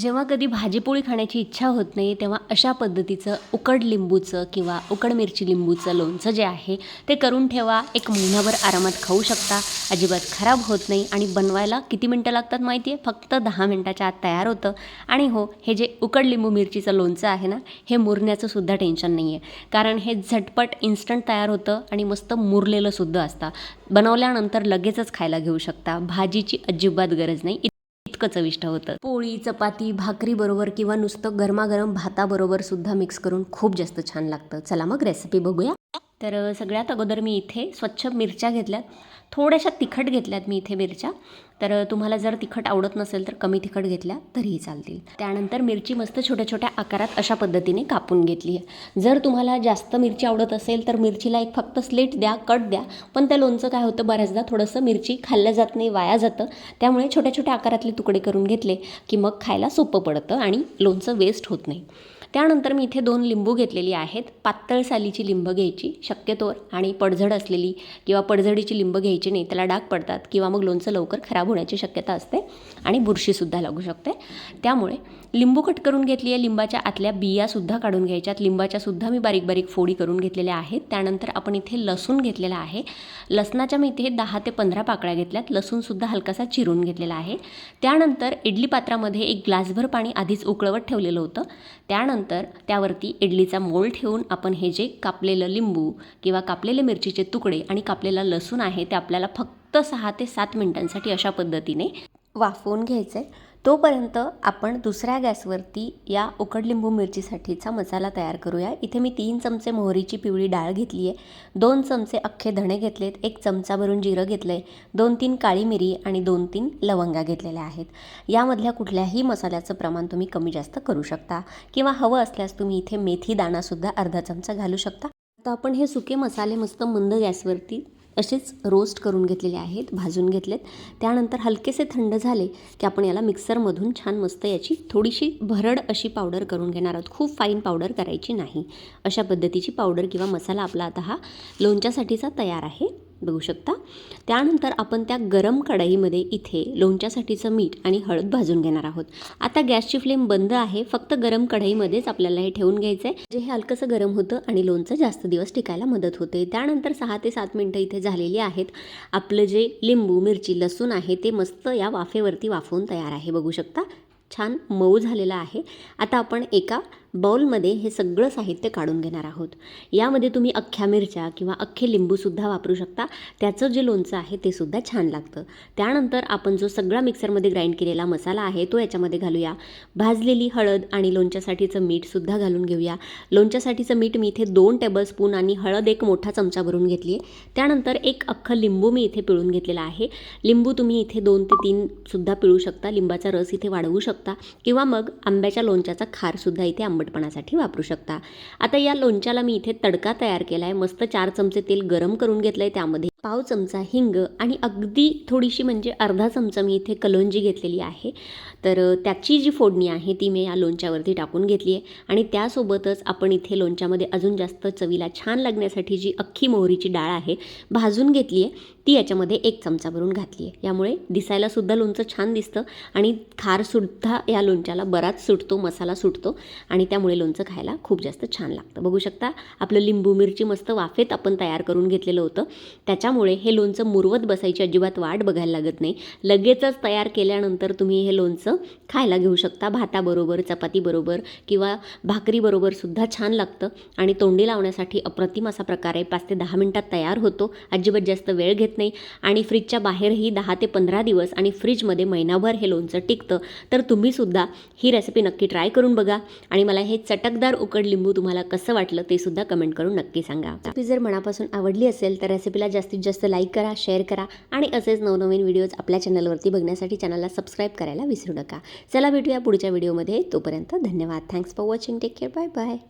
जेव्हा कधी भाजीपोळी खाण्याची इच्छा होत नाही तेव्हा अशा पद्धतीचं उकड लिंबूचं किंवा उकड मिरची लिंबूचं लोणचं जे आहे ते करून ठेवा. एक महिनाभर आरामात खाऊ शकता. अजिबात खराब होत नाही आणि बनवायला किती मिनटं लागतात माहिती आहे फक्त दहा मिनटाच्या आत तयार होतं. आणि हो हे जे उकड लिंबू मिरचीचं लोणचं आहे ना हे मुरण्याचं सुद्धा टेन्शन नाही आहे कारण हे झटपट इन्स्टंट तयार होतं आणि मस्त मुरलेलं सुद्धा असतं. बनवल्यानंतर लगेचच खायला घेऊ शकता. भाजीची अजिबात गरज नाही. इतकं चविष्ट होतं. पोळी चपाती भाकरी बरोबर किंवा नुसतं गरमागरम भाताबरोबर सुद्धा मिक्स करून खूप जास्त छान लागतं. चला मग रेसिपी बघूया. तर सगळ्यात अगोदर मी इथे स्वच्छ मिरच्या घेतल्यात. थोड्याशा तिखट घेतल्यात मी इथे मिरच्या. तर तुम्हाला जर तिखट आवडत नसेल तर कमी तिखट घेतल्या तरीही चालतील. त्यानंतर मिरची मस्त छोट्या छोट्या आकारात अशा पद्धतीने कापून घेतली आहे. जर तुम्हाला जास्त मिरची आवडत असेल तर मिरचीला एक फक्त स्लेट द्या कट द्या. पण त्या लोणचं काय होतं बऱ्याचदा थोडंसं मिरची खाल्लं जात नाही वाया जातं. त्यामुळे छोट्या छोट्या आकारातले तुकडे करून घेतले की मग खायला सोपं पडतं आणि लोणचं वेस्ट होत नाही. त्यानंतर मी इथे दोन लिंबू घेतलेली आहेत. पातळ सालीची लिंब घ्यायची शक्यतोवर आणि पडझड असलेली किंवा पडझडीची लिंब घ्यायची नाही त्याला डाग पडतात किंवा मग लोणचं लवकर खराब होण्याची शक्यता असते आणि बुरशीसुद्धा लागू शकते. त्यामुळे लिंबू कट करून घेतली आहे लिंबाच्या आतल्या बियासुद्धा काढून घ्यायच्यात लिंबाच्यासुद्धा मी बारीक बारीक फोडी करून घेतलेल्या आहेत. त्यानंतर आपण इथे लसूण घेतलेला आहे. लसणाच्या मी इथे दहा ते पंधरा पाकळ्या घेतल्यात. लसूणसुद्धा हलकासा चिरून घेतलेला आहे. त्यानंतर इडली पात्रामध्ये एक ग्लासभर पाणी आधीच उकळवत ठेवलेलं होतं. त्यानंतर त्यावरती इडलीचा मोल ठेवून आपण हे जे कापलेलं लिंबू किंवा कापलेले मिरचीचे तुकडे आणि कापलेला लसूण आहे ते आपल्याला फक्त सहा ते सात मिनिटांसाठी अशा पद्धतीने वाफवून घ्यायचं आहे तोपर्यंत आपण दुसऱ्या गॅसवरती या उकडलिंबू मिरचीसाठीचा मसाला तयार करूया. इथे मी तीन चमचे मोहरीची पिवळी डाळ घेतली आहे. दोन चमचे अख्खे धणे घेतलेत. एक चमचा भरून जिरं घेतलं आहे दोन तीन काळी मिरी आणि दोन तीन लवंगा घेतलेल्या आहेत. यामधल्या कुठल्याही मसाल्याचं प्रमाण तुम्ही कमी जास्त करू शकता. किंवा हवं असल्यास तुम्ही इथे मेथी दाणासुद्धा अर्धा चमचा घालू शकता. आता आपण हे सुके मसाले मस्त मंद गॅसवरती असेच रोस्ट करून घेतलेले आहेत भाजून घेतलेत. त्यानंतर हलकेसे थंड झाले की आपण याला मिक्सरमधून छान मस्त याची थोडीशी भरड अशी पावडर करून घेणार आहोत. खूप फाईन पावडर करायची नाही. अशा पद्धतीची पावडर किंवा मसाला आपला आता हा लोणच्यासाठीचा तयार आहे. बघू शकता. त्यानंतर आपण त्या गरम कढईमध्ये इथे लोणच्यासाठीचं मीठ आणि हळद भाजून घेणार आहोत. आता गॅसची फ्लेम बंद आहे. फक्त गरम कढईमध्येच आपल्याला हे ठेवून घ्यायचं आहे. जे हे हलकंसं गरम होतं आणि लोणचं जास्त दिवस टिकायला मदत होते. त्यानंतर सहा ते सात मिनटं इथे झालेली आहेत. आपलं जे लिंबू मिरची लसूण आहे ते मस्त या वाफेवरती वाफवून तयार आहे. बघू शकता. छान मऊ झालेला आहे. आता आपण एका बाउलमध्ये हे सगळं साहित्य काढून घेणार आहोत. यामध्ये तुम्ही अख्ख्या मिरच्या किंवा अख्खे लिंबूसुद्धा वापरू शकता. त्याचं जे लोणचं आहे ते सुद्धा छान लागतं. त्यानंतर आपण जो सगळा मिक्सरमध्ये ग्राइंड केलेला मसाला आहे तो याच्यामध्ये घालूया. भाजलेली हळद आणि लोणच्यासाठीचं मीठसुद्धा घालून घेऊया. लोणच्यासाठीचं मीठ मी इथे दोन टेबलस्पून आणि हळद एक मोठा चमचा भरून घेतली आहे त्यानंतर एक अख्खं लिंबू मी इथे पिळून घेतलेला आहे. लिंबू तुम्ही इथे दोन ते तीनसुद्धा पिळू शकता. लिंबाचा रस इथे वाढवू शकता. किंवा मग आंब्याच्या लोणच्याचा खारसुद्धा इथे आंबटपणासाठी वापरू शकता. आता या लोणच्याला मी इथे तडका तयार केला आहे मस्त चार चमचे तेल गरम करून घेतलं आहे त्यामध्ये. पाव चमचा हिंग आणि अगदी थोडीशी म्हणजे अर्धा चमचा मी इथे कलोंजी घेतलेली आहे. तर त्याची जी फोडणी आहे ती मी या लोणच्यावरती टाकून घेतली आहे आणि त्यासोबतच आपण इथे लोणच्यामध्ये अजून जास्त चवीला छान लागण्यासाठी जी अख्खी मोहरीची डाळ आहे भाजून घेतली आहे ती याच्यामध्ये एक चमचा भरून घातली आहे. यामुळे दिसायलासुद्धा लोणचं छान दिसतं आणि खारसुद्धा या लोणच्याला बराच सुटतो मसाला सुटतो आणि त्यामुळे लोणचं खायला खूप जास्त छान लागतं. बघू शकता आपलं लिंबू मिरची मस्त वाफेत आपण तयार करून घेतलेलं होतं. त्याच्या त्याच्यामुळे हे लोणचं मुरवत बसायची अजिबात वाट बघायला लागत नाही. लगेचच तयार केल्यानंतर तुम्ही हे लोणचं खायला घेऊ शकता. भाताबरोबर चपातीबरोबर किंवा भाकरीबरोबर सुद्धा छान लागतं. आणि तोंडी लावण्यासाठी अप्रतिम असा प्रकार आहे. पाच ते दहा मिनटात तयार होतो. अजिबात जास्त वेळ घेत नाही. आणि फ्रीजच्या बाहेरही दहा ते पंधरा दिवस आणि फ्रीजमध्ये महिनाभर हे लोणचं टिकतं. तर तुम्हीसुद्धा ही रेसिपी नक्की ट्राय करून बघा. आणि मला हे चटकदार उकड लिंबू तुम्हाला कसं वाटलं ते सुद्धा कमेंट करून नक्की सांगा. रेसिपी जर मनापासून आवडली असेल तर रेसिपीला जास्तीत जास्त लाईक करा शेअर करा आणि असेच नवनवीन व्हिडिओज आपल्या चॅनलवरती बघण्यासाठी चॅनलला सबस्क्राईब करायला विसरू नका. चला भेटूया पुढच्या व्हिडिओमध्ये तोपर्यंत धन्यवाद. Thanks for watching take care bye bye